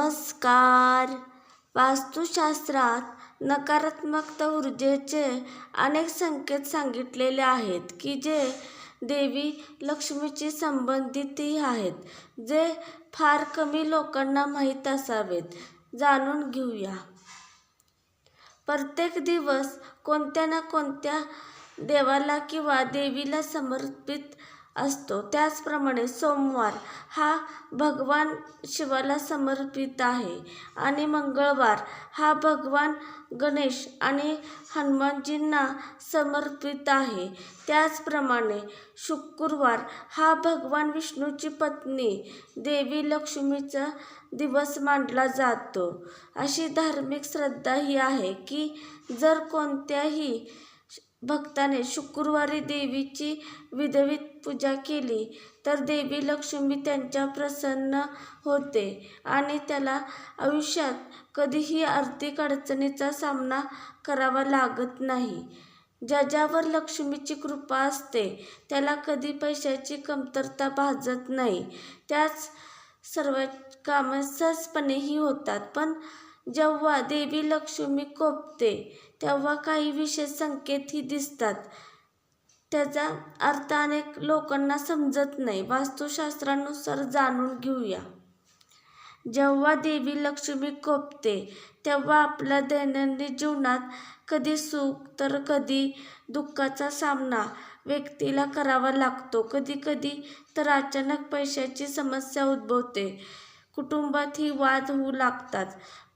नमस्कार. वास्तुशास्त्रात नकारात्मक ऊर्जेचे अनेक संकेत सांगितलेले आहेत की जे देवी लक्ष्मीशी संबंधितही आहेत जे फार कमी लोकांना माहीत असावेत. जाणून घेऊया. प्रत्येक दिवस कोणत्या ना कोणत्या देवाला किंवा देवीला समर्पित असतो. त्याचप्रमाणे सोमवार हा भगवान शिवाला समर्पित आहे आणि मंगळवार हा भगवान गणेश आणि हनुमानजींना समर्पित आहे. त्याचप्रमाणे शुक्रवार हा भगवान विष्णूची पत्नी देवी लक्ष्मीचा दिवस मांडला जातो. अशी धार्मिक श्रद्धा ही आहे की जर कोणत्याही भक्ताने शुक्रवारी देवीची विधवित पूजा केली. तर देवी लक्ष्मी त्यांच्या प्रसन्न होते आणि त्याला आयुष्यात कधीही आर्थिक अडचणीचा सामना करावा लागत नाही. ज्याच्यावर लक्ष्मीची कृपा असते त्याला कधी पैशाची कमतरता भाजत नाही. त्याच सर्व कामं सहजपणेही होतात पण जेव्हा देवी लक्ष्मी कोपते तेव्हा काही विशेष संकेतही दिसतात. त्याचा अर्थ अनेक लोकांना समजत नाही. वास्तुशास्त्रानुसार जाणून घेऊया. जेव्हा देवी लक्ष्मी कोपते तेव्हा आपल्या दैनंदिन जीवनात कधी सुख तर कधी दुःखाचा सामना व्यक्तीला करावा लागतो. कधी कधी तर अचानक पैशाची समस्या उद्भवते. कुटुंबातही वाद होऊ लागतात.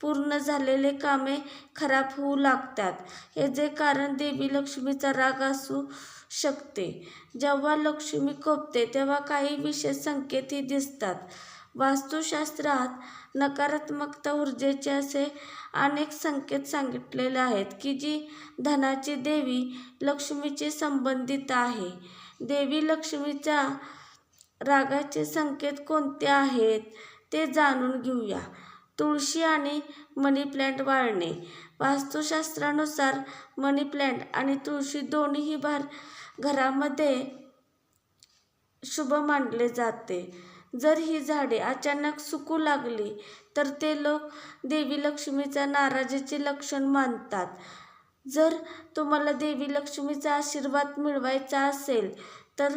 पूर्ण झालेले कामे खराब होऊ लागतात. याचे कारण देवी लक्ष्मीचा राग असू शकते. जेव्हा लक्ष्मी कोपते तेव्हा काही विशेष संकेतही दिसतात. वास्तुशास्त्रात नकारात्मकता ऊर्जेचे असे अनेक संकेत सांगितलेले आहेत की जी धनाची देवी लक्ष्मीची संबंधित आहे. देवी लक्ष्मीच्या रागाचे संकेत कोणते आहेत? ते जाणून घेऊया. तुळशी आणि मनी प्लॅन्ट वाळणे. वास्तुशास्त्रानुसार मनी प्लॅन्ट आणि तुळशी दोन्हीही भार घरामध्ये शुभ मानले जाते. जर ही झाडे अचानक सुकू लागली तर ते लोक देवी लक्ष्मीच्या नाराजीचे लक्षण मानतात. जर तुम्हाला देवी लक्ष्मीचा आशीर्वाद मिळवायचा असेल तर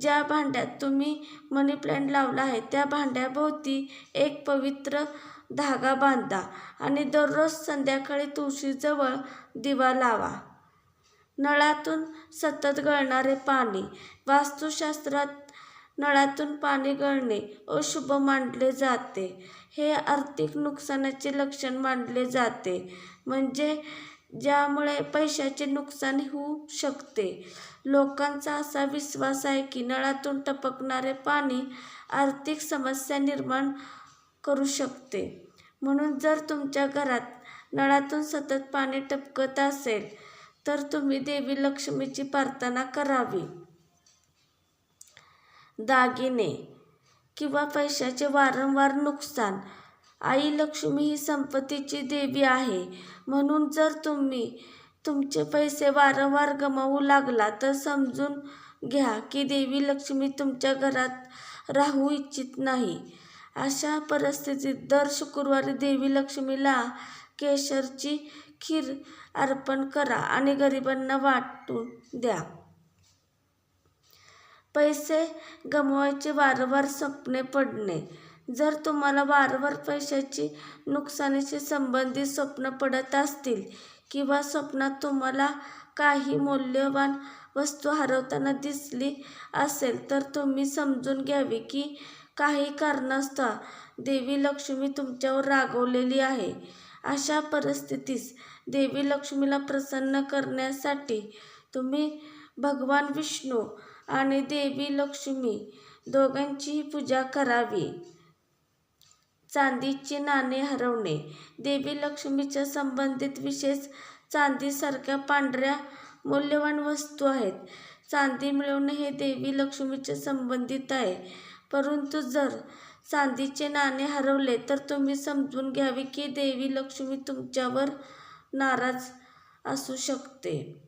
ज्या भांड्यात तुम्ही मनी लावला आहे त्या भांड्याभोवती एक पवित्र धागा बांधा आणि दररोज संध्याकाळी तुळशीजवळ दिवा लावा. नळातून सतत गळणारे पाणी वास्तुशास्त्रात नळातून पाणी गळणे अशुभ मानले जाते. हे आर्थिक नुकसानाचे लक्षण मानले जाते. म्हणजे ज्यामुळे पैशाचे नुकसान होऊ शकते. लोकांचा असा विश्वास आहे की नळातून टपकणारे पाणी आर्थिक समस्या निर्माण करू शकते. म्हणून जर तुमच्या घरात नळातून सतत पाणी टपकत असेल तर तुम्ही देवी लक्ष्मीची प्रार्थना करावी. दागिने किंवा पैशाचे वारंवार नुकसान आई लक्ष्मी ही संपत्तीची देवी आहे. म्हणून जर तुम्ही तुमचे पैसे वारंवार गमावू लागला तर समजून घ्या की देवी लक्ष्मी तुमच्या घरात राहू इच्छित नाही. अशा परिस्थितीत दर शुक्रवारी देवी लक्ष्मीला केशरची खीर अर्पण करा आणि गरिबांना वाटून द्या. पैसे गमवायचे वारंवार स्वप्ने पडणे. जर तुम्हाला वारंवार पैशाची नुकसानीशी संबंधित स्वप्न पडत असतील किंवा स्वप्नात तुम्हाला काही मौल्यवान वस्तू हरवताना दिसली असेल तर तुम्ही समजून घ्यावे की काही कारणास्तव देवी लक्ष्मी तुमच्यावर रागवलेली आहे. अशा परिस्थितीस देवी लक्ष्मीला प्रसन्न करण्यासाठी तुम्ही भगवान विष्णू आणि देवी लक्ष्मी दोघांचीही पूजा करावी. चांदीचे नाणे हरवणे. देवी लक्ष्मीच्या संबंधित विशेष चांदीसारख्या पांढऱ्या मौल्यवान वस्तू आहेत. चांदी मिळवणे हे देवी लक्ष्मीच्या संबंधित आहे. परंतु जर चांदीचे नाणे हरवले तर तुम्ही समजून घ्यावे की देवी लक्ष्मी तुमच्यावर नाराज असू शकते.